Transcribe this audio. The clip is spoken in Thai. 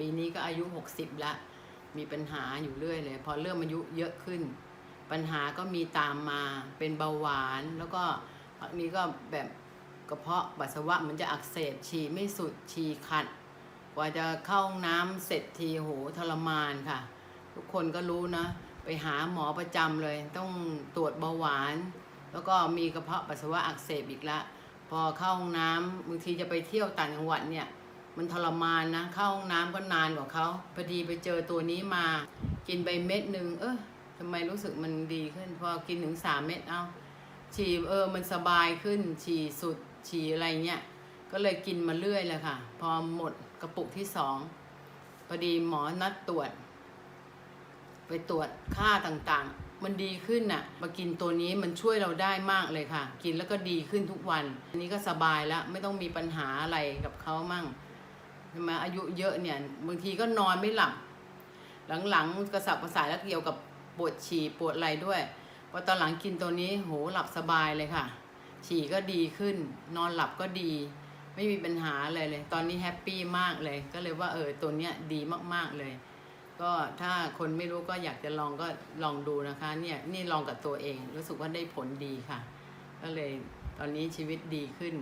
ปีนี้ก็อายุ 60 ละ มีปัญหาอยู่เรื่อยเลย พอเริ่มอายุเยอะขึ้น ปัญหาก็มีตามมาเป็นเบาหวาน แล้วก็พักนี้ก็แบบกระเพาะปัสสาวะมันจะอักเสบฉี่ไม่สุดฉี่ขัด กว่าจะเข้าห้องน้ำเสร็จทีโหทรมานค่ะ ทุกคนก็รู้นะ ไปหาหมอประจำเลย ต้องตรวจเบาหวาน แล้วก็มีกระเพาะปัสสาวะอักเสบอีกละพอเข้าห้องน้ำบางทีจะไปเที่ยวต่างจังหวัดเนี่ย มันทรมานนะ เข้าห้องน้ำก็นานกว่าเขาพอดีไปเจอตัวนี้มา กินไปเม็ดหนึ่งเออทำไมรู้สึกมันดีขึ้น พอกินถึงสามเม็ดเอาฉี่เออมันสบายขึ้น ฉี่สุด ฉี่อะไรเงี้ยก็เลยกินมาเรื่อยเลยค่ะ พอหมดกระปุกที่สองพอดีหมอนัดตรวจ ไปตรวจค่าต่างๆ มันดีขึ้นน่ะ มากินตัวนี้มันช่วยเราได้มากเลยค่ะ กินแล้วก็ดีขึ้นทุกวัน อันนี้ก็สบายแล้ว ไม่ต้องมีปัญหาอะไรกับเขามั่ง ใช่ไหมอายุเยอะเนี่ยบางทีก็นอนไม่หลับ หลังๆกระสับกระส่ายแล้วเกี่ยวกับปวดฉี่ปวดอะไรด้วยพอตอนหลังกินตัวนี้โหหลับสบายเลยค่ะ ฉี่ก็ดีขึ้น นอนหลับก็ดี ไม่มีปัญหาอะไรเลย ตอนนี้แฮปปี้มากเลย ก็เลยว่าเออตัวเนี้ยดีมากๆเลย ก็ถ้าคนไม่รู้ก็อยากจะลองก็ลองดูนะคะเนี่ยนี่ลองกับตัวเองรู้สึกว่าได้ผลดีค่ะ ก็เลยตอนนี้ชีวิตดีขึ้น